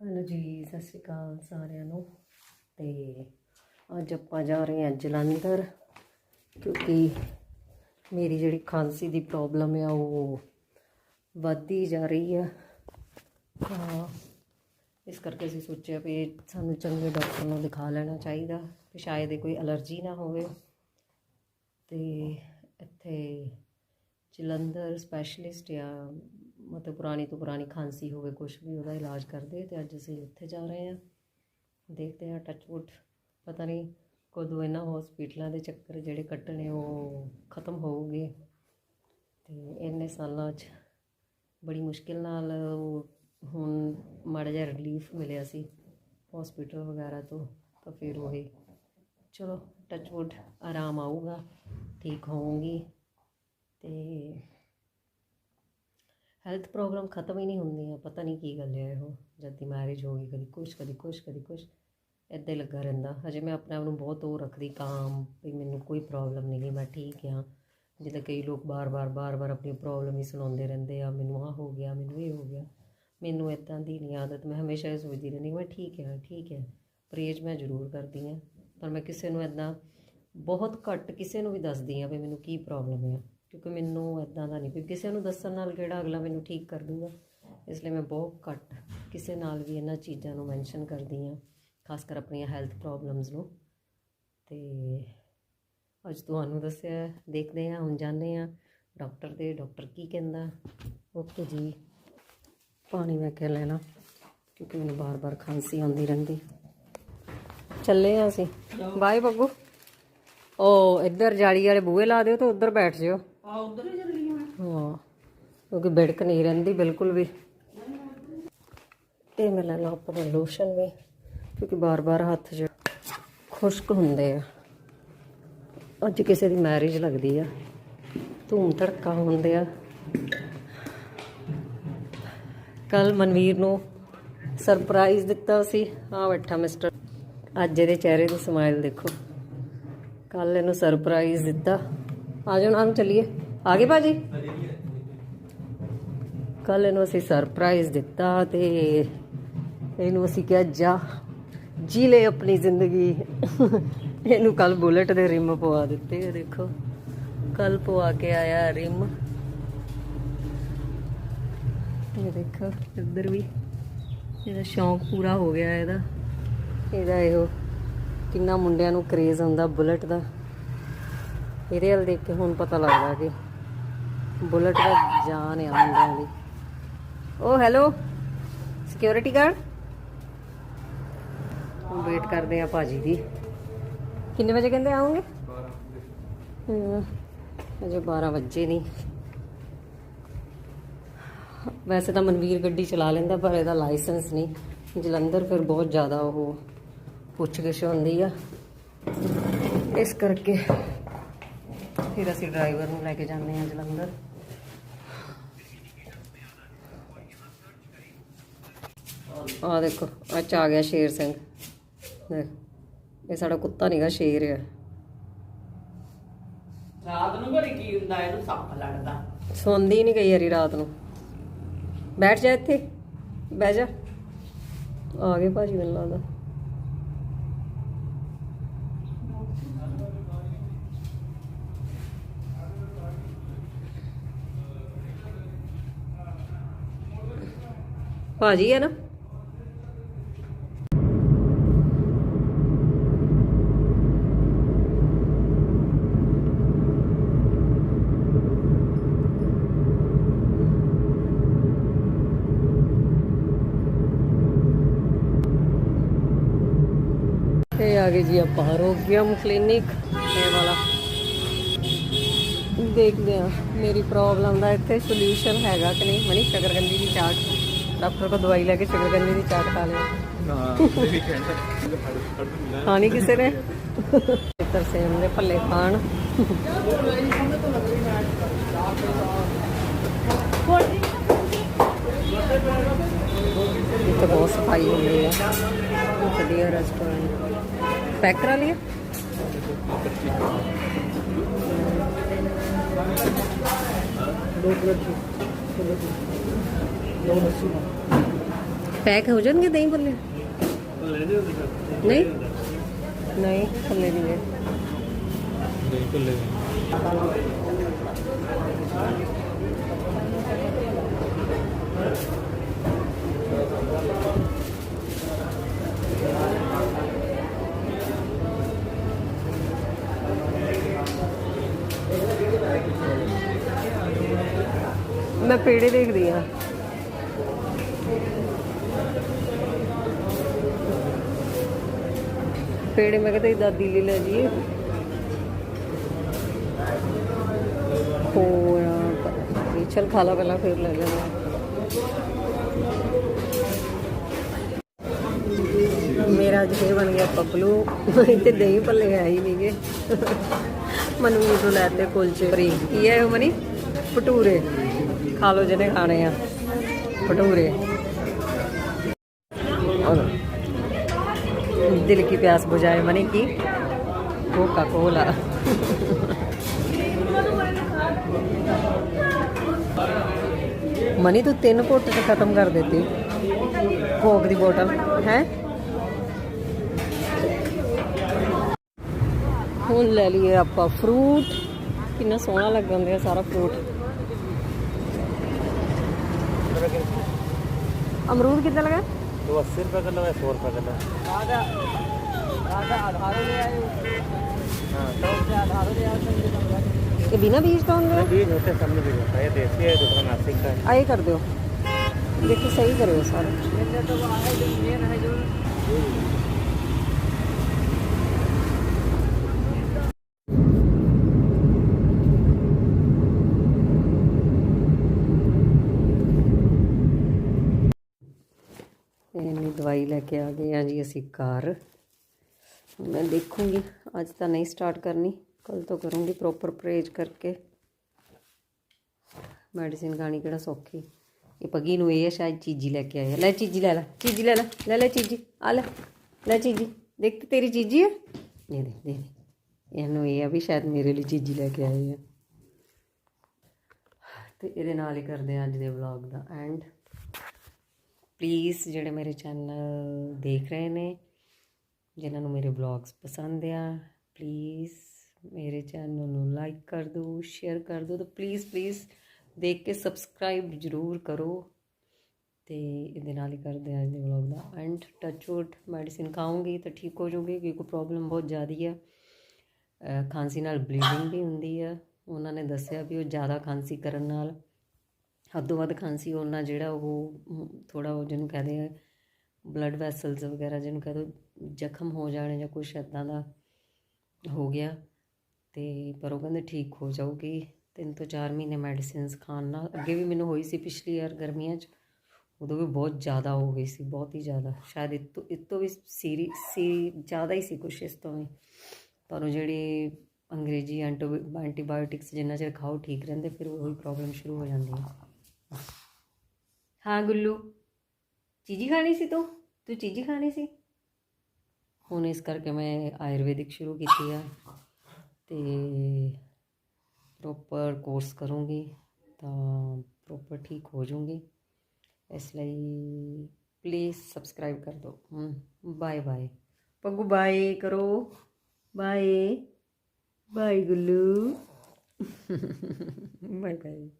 Hello ਜੀ, ਸਤਿ ਸ਼੍ਰੀ ਅਕਾਲ ਸਾਰਿਆਂ ਨੂੰ। ਤੇ ਅੱਜ ਆਪਾਂ ਜਾ ਰਹੇ ਹਾਂ ਜਲੰਧਰ, ਕਿਉਂਕਿ ਮੇਰੀ ਜਿਹੜੀ ਖਾਂਸੀ ਦੀ ਪ੍ਰੋਬਲਮ ਆ, ਉਹ ਵੱਧਦੀ ਜਾ ਰਹੀ ਆ। ਤਾਂ ਇਸ ਕਰਕੇ ਅਸੀਂ ਸੋਚਿਆ ਵੀ ਸਾਨੂੰ ਚੰਗੇ ਡਾਕਟਰ ਨੂੰ ਦਿਖਾ ਲੈਣਾ ਚਾਹੀਦਾ, ਵੀ ਸ਼ਾਇਦ ਇਹ ਕੋਈ ਅਲਰਜੀ ਨਾ ਹੋਵੇ। ਤੇ ਇੱਥੇ ਜਲੰਧਰ ਸਪੈਸ਼ਲਿਸਟ ਆ ਮਤਲਬ ਪੁਰਾਣੀ ਤੋਂ ਪੁਰਾਣੀ ਖਾਂਸੀ ਹੋਵੇ ਕੁਝ ਵੀ ਉਹਦਾ ਇਲਾਜ ਕਰਦੇ ਤੇ ਅੱਜ ਅਸੀਂ ਉੱਥੇ ਜਾ ਰਹੇ ਹਾਂ। ਦੇਖਦੇ ਹਾਂ ਟੱਚਵੁੱਡ ਪਤਾ ਨਹੀਂ ਕਦੋਂ ਇਹਨਾਂ ਹਸਪੀਟਲਾਂ ਦੇ ਚੱਕਰ ਜਿਹੜੇ ਕੱਟਣੇ ਉਹ ਖਤਮ ਹੋਊਗੇ। ਤੇ ਇੰਨੇ ਸਾਲਾਂ 'ਚ ਬੜੀ ਮੁਸ਼ਕਿਲ ਨਾਲ ਉਹ ਹੁਣ ਮਾੜਾ ਜਿਹਾ ਰਿਲੀਫ ਮਿਲਿਆ ਸੀ ਹਸਪੀਟਲ ਵਗੈਰਾ ਤੋਂ, ਤਾਂ ਫਿਰ ਉਹ। ਚਲੋ ਟੱਚਵੁੱਡ ਆਰਾਮ ਆਊਗਾ, ਠੀਕ ਹੋਊਂਗੀ ਤੇ ਹੈਲਥ ਪ੍ਰੋਬਲਮ ਖਤਮ ਹੀ ਨਹੀਂ ਹੁੰਦੀਆਂ, ਪਤਾ ਨਹੀਂ ਕੀ ਗੱਲ ਹੈ ਇਹੋ ਜਦ ਦੀ ਮੈਰਿਜ ਹੋ ਗਈ, ਕਦੀ ਕੁਛ ਕਦੀ ਕੁਛ ਕਦੀ ਕੁਛ ਇੱਦਾਂ ਲੱਗਾ ਰਹਿੰਦਾ। ਹਜੇ ਮੈਂ ਆਪਣੇ ਆਪ ਨੂੰ ਬਹੁਤ ਉਹ ਰੱਖਦੀ ਕਾਮ ਵੀ ਮੈਨੂੰ ਕੋਈ ਪ੍ਰੋਬਲਮ ਨਹੀਂ ਗੀ ਮੈਂ ਠੀਕ ਹਾਂ। ਜਿੱਦਾਂ ਕਈ ਲੋਕ ਬਾਰ-ਬਾਰ ਬਾਰ-ਬਾਰ ਆਪਣੀ ਪ੍ਰੋਬਲਮ ਹੀ ਸੁਣਾਉਂਦੇ ਰਹਿੰਦੇ ਆ, ਮੈਨੂੰ ਆਹ ਹੋ ਗਿਆ, ਮੈਨੂੰ ਇਹ ਹੋ ਗਿਆ, ਮੈਨੂੰ ਇਦਾਂ ਦੀ ਨਹੀਂ ਆਦਤ, ਮੈਂ ਹਮੇਸ਼ਾ ਇਹ ਸੋਚਦੀ ਰਹਿੰਦੀ ਮੈਂ ਠੀਕ ਹਾਂ, ਠੀਕ ਹੈ, ਪਰਹੇਜ਼ ਮੈਂ ਜ਼ਰੂਰ ਕਰਦੀ ਹਾਂ। ਪਰ ਮੈਂ ਕਿਸੇ ਨੂੰ ਇਦਾਂ ਬਹੁਤ ਘੱਟ ਕਿਸੇ ਨੂੰ ਵੀ ਦੱਸਦੀ ਹਾਂ ਵੀ ਮੈਨੂੰ ਕੀ ਪ੍ਰੋਬਲਮ ਹੈ ਕਿਉਂਕਿ ਮੈਨੂੰ ਇਦਾਂ ਦਾ ਨਹੀਂ ਵੀ ਕਿਸੇ ਨੂੰ ਦੱਸਣ ਨਾਲ ਕਿਹੜਾ ਅਗਲਾ ਮੈਨੂੰ ਠੀਕ ਕਰ ਦੂਗਾ? ਇਸ ਲਈ ਮੈਂ ਬਹੁਤ ਘੱਟ ਕਿਸੇ ਨਾਲ ਵੀ ਇਹਨਾਂ ਚੀਜ਼ਾਂ ਨੂੰ ਮੈਂਸ਼ਨ ਕਰਦੀ ਹਾਂ ਖਾਸ ਕਰ ਆਪਣੀਆਂ ਹੈਲਥ ਪ੍ਰੋਬਲਮਸ ਨੂੰ। ਤੇ ਅੱਜ ਤੁਹਾਨੂੰ ਦੱਸਿਆ ਦੇਖਦੇ ਹਾਂ ਹੁਣ ਜਾਂਦੇ ਹਾਂ। ਡਾਕਟਰ ਦੇ ਡਾਕਟਰ ਕੀ ਕਹਿੰਦਾ? ਓਕੇ ਜੀ ਪਾਣੀ ਮੈਂ ਕਿਹਾ ਲੈਣਾ ਕਿਉਂਕਿ ਮੈਨੂੰ ਬਾਰ-ਬਾਰ ਖਾਂਸੀ ਆਉਂਦੀ ਰਹਿੰਦੀ। ਚੱਲੇ ਆ ਅਸੀਂ। ਬਾਏ ਬੱਗੂ ਉਹ ਇੱਧਰ ਜਾਲੀ ਵਾਲੇ ਬੂਹੇ ਲਾ ਦਿਓ ਤੇ ਉੱਧਰ ਬੈਠ ਜਿਓ। ਆ ਉਧਰ ਹੀ ਚੱਲੀ ਮੈਂ ਹਾਂ, ਕਿਉਂਕਿ ਬਿੜਕ ਨਹੀਂ ਰਹਿੰਦੀ ਬਿਲਕੁਲ ਵੀ। ਤੇ ਮੈਂ ਲੈ ਲਾ ਆਪਣਾ ਲੋਸ਼ਨ ਵੀ, ਕਿਉਂਕਿ ਬਾਰ-ਬਾਰ ਹੱਥ 'ਚ ਖੁਸ਼ਕ ਹੁੰਦੇ ਆ। ਅੱਜ ਕਿਸੇ ਦੀ ਮੈਰਿਜ ਲੱਗਦੀ ਆ। ਧੂਮ ਧੜਕਾ ਹੁੰਦੇ ਆ। ਕੱਲ ਮਨਵੀਰ ਨੂੰ ਸਰਪ੍ਰਾਈਜ਼ ਦਿੱਤਾ ਸੀ। ਆ ਬੈਠਾ ਮਿਸਟਰ ਅੱਜ ਇਹਦੇ ਚਿਹਰੇ ਦੀ ਸਮਾਈਲ ਦੇਖੋ। ਕੱਲ ਇਹਨੂੰ ਸਰਪ੍ਰਾਈਜ਼ ਦਿੱਤਾ। ਆ ਜਾਓ ਨਾਲ ਚੱਲੀਏ। ਆ ਗਏ ਭਾਜੀ? ਕੱਲ ਇਹਨੂੰ ਅਸੀਂ ਸਰਪ੍ਰਾਈਜ਼ ਦਿੱਤਾ ਤੇ ਇਹਨੂੰ ਅਸੀਂ ਕਿਹਾ, ਜਾ, ਜੀ ਲੈ ਆਪਣੀ ਜ਼ਿੰਦਗੀ। ਇਹਨੂੰ ਕੱਲ ਬੁਲਟ ਦੇ ਰਿਮ ਪਵਾ ਦਿੱਤੇ ਦੇਖੋ। ਕੱਲ ਪਵਾ ਕੇ ਆਇਆ ਰਿਮ। ਇਹ ਦੇਖੋ, ਇੱਧਰ ਵੀ ਇਹਦਾ ਸ਼ੌਂਕ ਪੂਰਾ ਹੋ ਗਿਆ ਇਹਦਾ। ਇਹਦਾ ਇਹੋ ਕਿੰਨਾ ਮੁੰਡਿਆਂ ਨੂੰ ਕਰੇਜ਼ ਹੁੰਦਾ ਬੁਲਟ ਦਾ। ਇਹਦੇ ਵੱਲ ਦੇਖ ਕੇ ਹੁਣ ਪਤਾ ਲੱਗਦਾ ਕਿ ਬੁਲਟ ਦਾ ਜਾਨ ਆ ਮੁੰਡਿਆਂ ਦੀ। ਓ ਹੈਲੋ ਸਿਕਿਉਰਿਟੀ ਗਾਰਡ ਹੁਣ ਵੇਟ ਕਰਦੇ ਆ ਭਾਜੀ ਦੀ। ਕਿੰਨੇ ਵਜੇ ਕਹਿੰਦੇ ਆਉਂਗੇ ਹਾਂ, ਅਜੇ 12 ਵਜੇ ਨਹੀਂ ਵੈਸੇ ਤਾਂ ਮਨਵੀਰ ਗੱਡੀ ਚਲਾ ਲੈਂਦਾ ਪਰ ਇਹਦਾ ਲਾਇਸੈਂਸ ਨਹੀਂ ਜਲੰਧਰ ਫਿਰ ਬਹੁਤ ਜ਼ਿਆਦਾ ਉਹ ਪੁੱਛਗਿਛ ਹੁੰਦੀ ਆ। ਇਸ ਕਰਕੇ ਫਿਰ ਅਸੀਂ ਡਰਾਈਵਰ ਨੂੰ ਲੈ ਕੇ ਜਾਂਦੇ ਹਾਂ ਜਲੰਧਰ। ਆ ਦੇਖੋ ਅੱਜ ਆ ਗਿਆ ਸ਼ੇਰ ਸਿੰਘ। ਦੇਖ ਇਹ ਸਾਡਾ ਕੁੱਤਾ ਨਹੀਂਗਾ ਸ਼ੇਰ ਆ। ਰਾਤ ਨੂੰ ਘੜੀ ਕੀ ਹੁੰਦਾ ਇਹਨੂੰ ਸੱਪ ਲੜਦਾ। ਸੌਂਦੀ ਨਹੀਂ ਗਈ ਯਾਰੀ ਰਾਤ ਨੂੰ। ਬੈਠ ਜਾ ਇੱਥੇ ਬਹਿ ਜਾ। ਆ ਗਏ ਭਾਜੀ ਮੈਨੂੰ ਲੱਗਦਾ। ਭਾਜੀ ਹੈ ਨਾ। ਇਹ ਆ ਗਏ ਜੀ ਆਪਾਂ ਆਰੋਗਿਅਮ ਕਲੀਨਿਕ। ਇਹ ਵਾਲਾ। ਦੇਖਦੇ ਆ ਮੇਰੀ ਪ੍ਰੋਬਲਮ ਦਾ ਇੱਥੇ ਸੋਲੂਸ਼ਨ ਹੈਗਾ ਕਿ ਨਹੀਂ। ਮਨੀ ਸ਼ਕਰਗੰਦੀ ਦੀ ਚਾਟ ਡਾਕਟਰ ਕੋ ਦਵਾਈ ਲੈ ਕੇ ਸ਼ਕਰਗੰਦੀ ਦੀ ਚਾਟ ਖਾ ਲਈ ਹਾਂ ਖਾਣੀ ਕਿਸੇ ਨੇ? ਇੱਧਰ ਸੇਮ ਦੇ ਭੱਲੇ ਖਾਣ। ਇਹ ਤਾਂ ਬਹੁਤ ਸਫ਼ਾਈ ਹੋ ਗਈ ਹੈ ਵਧੀਆ ਰੈਸਟੋਰੈਂਟ ਪੈਕ ਕਰਾ ਲਿਆ ਦੋ ਪਲੇਟ ਪੈਕ ਹੋ ਜਾਣਗੇ ਦਹੀਂ ਭੁੱਲੇ? ਨਹੀਂ? ਨਹੀਂ ਨਹੀਂ ਭੱਲੇ ਨਹੀਂ ਹੈ ਨਹੀਂ ਭੁੱਲੇ ਮੈਂ ਪੇੜੇ ਦੇਖਦੀ ਆ ਪੇੜੇ ਮੈਂ ਕਿਹਾ ਤੇਰੀ ਦਾਦੀ ਲਈ ਲੈ ਜੀ ਹੋਇਆ ਚਲ ਖਾ ਲਾ ਪਹਿਲਾਂ, ਫਿਰ ਲੈ ਲੈਣਾ ਮੇਰਾ ਅੱਜ ਫੇਰ ਬਣ ਗਿਆ ਪਪਲੂ। ਤੇ ਦਹੀਂ ਭੱਲੇ ਹੈ ਹੀ ਨਹੀਂਗੇ। ਮਨਵੀਰ ਤੋਂ ਲੈ ਤੇ ਕੁਲਚੇ। ਫਰੀ ਕੀ ਹੈ ਉਹ ਮਨੀ? ਭਟੂਰੇ। ਖਾ ਲੋ ਜਿਹਨੇ ਖਾਣੇ ਆ। ਭਟੂਰੇ। दिल की प्यास बुझाए मनी की कोका कोला ਮਨੀ ਤੂੰ ਤਿੰਨ ਘੁੱਟ ਤੇ ਖਤਮ ਕਰ ਦਿੱਤੀ ਕੋਕ ਦੀ ਬੋਤਲ ਹੈ ਹੁਣ ਲੈ ਲਈਏ ਆਪਾਂ ਫਰੂਟ ਕਿੰਨਾ ਸੋਹਣਾ ਲੱਗਣ ਦਿਆ ਸਾਰਾ ਫਰੂਟ ਅਮਰੂਦ ਕਿੱਦਾਂ ਲਗਾ तो अस्सी रुपये किलो है सौ रुपये किलो ये बिना बीज का होंगे बीज होते सब में बीज होता है देसी है दूसरा नासिक का है आए कर दो देखिए सही करो सारे ਤਾਂ ਆਏ ਦਵਾਈ ਲੈ ਕੇ ਆ ਗਏ ਆ ਜੀ ਅਸੀਂ ਘਰ। ਮੈਂ ਦੇਖੂੰਗੀ, ਅੱਜ ਤਾਂ ਨਹੀਂ ਸਟਾਰਟ ਕਰਨੀ ਕੱਲ ਤੋਂ ਕਰੂੰਗੀ ਪ੍ਰੋਪਰ ਪਰਹੇਜ ਕਰਕੇ। ਮੈਡੀਸਿਨ ਖਾਣੀ ਕਿਹੜਾ ਸੌਖੀ। ਇਹ ਪੱਗੀ ਨੂੰ ਇਹ ਹੈ ਸ਼ਾਇਦ ਚੀਜੀ ਲੈ ਕੇ ਆਇਆ ਲੈ ਚੀਜੀ ਲੈ ਲੈ, ਚੀਜੀ ਲੈ ਲੈ ਲੈ ਲੈ ਚੀਜੀ, ਆ ਲੈ ਲੈ ਚੀਜੀ। ਦੇਖ ਤੇਰੀ ਚੀਜੀ ਹੈ ਦੇ ਦੇ ਦੇ ਦੇ ਇਹਨੂੰ ਇਹ ਆ ਵੀ ਸ਼ਾਇਦ ਮੇਰੇ ਲਈ ਚੀਜੀ ਲੈ ਕੇ ਆਏ ਆ। ਤੇ ਇਹਦੇ ਨਾਲ ਹੀ ਕਰਦੇ ਆ ਅੱਜ ਦੇ ਵਲੌਗ ਦਾ ਐਂਡ ਪਲੀਜ਼ ਜਿਹੜੇ ਮੇਰੇ ਚੈਨਲ ਦੇਖ ਰਹੇ ਨੇ, ਜਿਨ੍ਹਾਂ ਨੂੰ ਮੇਰੇ ਵਲੌਗਸ ਪਸੰਦ ਆ ਪਲੀਜ਼ ਮੇਰੇ ਚੈਨਲ ਨੂੰ ਲਾਈਕ ਕਰ ਦਿਓ ਸ਼ੇਅਰ ਕਰ ਦਿਓ, ਤਾਂ ਪਲੀਜ਼ ਪਲੀਜ਼ ਦੇਖ ਕੇ ਸਬਸਕ੍ਰਾਈਬ ਜ਼ਰੂਰ ਕਰੋ। ਤੇ ਇਹਦੇ ਨਾਲ ਹੀ ਕਰਦੇ ਆ ਅੱਜ ਦੇ ਵਲੌਗ ਦਾ ਐਂਡ ਟੱਚਵੁੱਡ ਮੈਡੀਸਿਨ ਖਾਉਂਗੀ ਤਾਂ ਠੀਕ ਹੋ ਜਾਊਗੀ ਕਿਉਂਕਿ ਪ੍ਰੋਬਲਮ ਬਹੁਤ ਜ਼ਿਆਦੀ ਆ। ਖਾਂਸੀ ਨਾਲ ਬਲੀਡਿੰਗ ਵੀ ਹੁੰਦੀ ਆ। ਉਹਨਾਂ ਨੇ ਦੱਸਿਆ ਵੀ ਉਹ ਜ਼ਿਆਦਾ ਖਾਂਸੀ ਕਰਨ ਨਾਲ ਹੱਦੋਂ ਵੱਧ ਖਾਂਸੀ ਹੋਣ ਨਾਲ ਜਿਹੜਾ ਉਹ ਥੋੜਾ ਉਹ ਜਿਹਨੂੰ ਕਹਦੇ ਆ ਬਲੱਡ ਵੈਸਲਸ ਵਗੈਰਾ ਜਿਹਨੂੰ ਕਹਦੇ ਜ਼ਖਮ ਹੋ ਜਾਣੇ ਜਾਂ ਕੁਛ ਇਦਾਂ ਦਾ ਹੋ ਗਿਆ, ਤੇ ਪਰ ਉਹ ਕਹਿੰਦੇ ਠੀਕ ਹੋ ਜਾਊਗੀ। ਤਿੰਨ ਤੋਂ ਚਾਰ ਮਹੀਨੇ ਮੈਡੀਸਿਨਸ ਖਾਣ ਨਾਲ ਅੱਗੇ ਵੀ ਮੈਨੂੰ ਹੋਈ ਸੀ ਪਿਛਲੀ ਵਾਰ ਗਰਮੀਆਂ 'ਚ, ਉਦੋਂ ਵੀ ਬਹੁਤ ਜ਼ਿਆਦਾ ਹੋ ਗਈ ਸੀ, ਬਹੁਤ ਹੀ ਜ਼ਿਆਦਾ। ਸ਼ਾਇਦ ਇਹ ਤੋਂ ਇਹ ਤੋਂ ਵੀ ਸੀਰੀ, ਸੀ, ਜ਼ਿਆਦਾ ਹੀ ਸੀ ਕੁਛ ਇਸ ਤੋਂ ਵੀ। ਪਰ ਉਹ ਜਿਹੜੀ ਅੰਗਰੇਜ਼ੀ ਐਂਟੋ ਐਂਟੀਬਾਇਓਟਿਕਸ ਜਿੰਨਾ ਚਿਰ ਖਾਓ ਠੀਕ ਰਹਿੰਦੇ, ਫਿਰ ਉਹੀ ਪ੍ਰੋਬਲਮ ਸ਼ੁਰੂ ਹੋ ਜਾਂਦੀ ਹੈ। ਹਾਂ ਗੁੱਲੂ, ਚੀਜੀ ਖਾਣੀ ਸੀ ਤੂੰ? ਤੂੰ ਚੀਜੀ ਖਾਣੀ ਸੀ? ਹੁਣ ਇਸ ਕਰਕੇ ਮੈਂ ਆਯੁਰਵੈਦਿਕ ਸ਼ੁਰੂ ਕੀਤੀ ਆ ਤੇ ਪ੍ਰੋਪਰ ਕੋਰਸ ਕਰੂੰਗੀ ਤਾਂ ਪ੍ਰੋਪਰ ਠੀਕ ਹੋ ਜਾਊਂਗੀ। ਇਸ ਲਈ ਪਲੀਜ਼ ਸਬਸਕ੍ਰਾਈਬ ਕਰ ਦਿਓ ਬਾਏ ਬਾਏ ਪੱਗੂ ਬਾਏ ਕਰੋ। Bye bye Gullu. Bye bye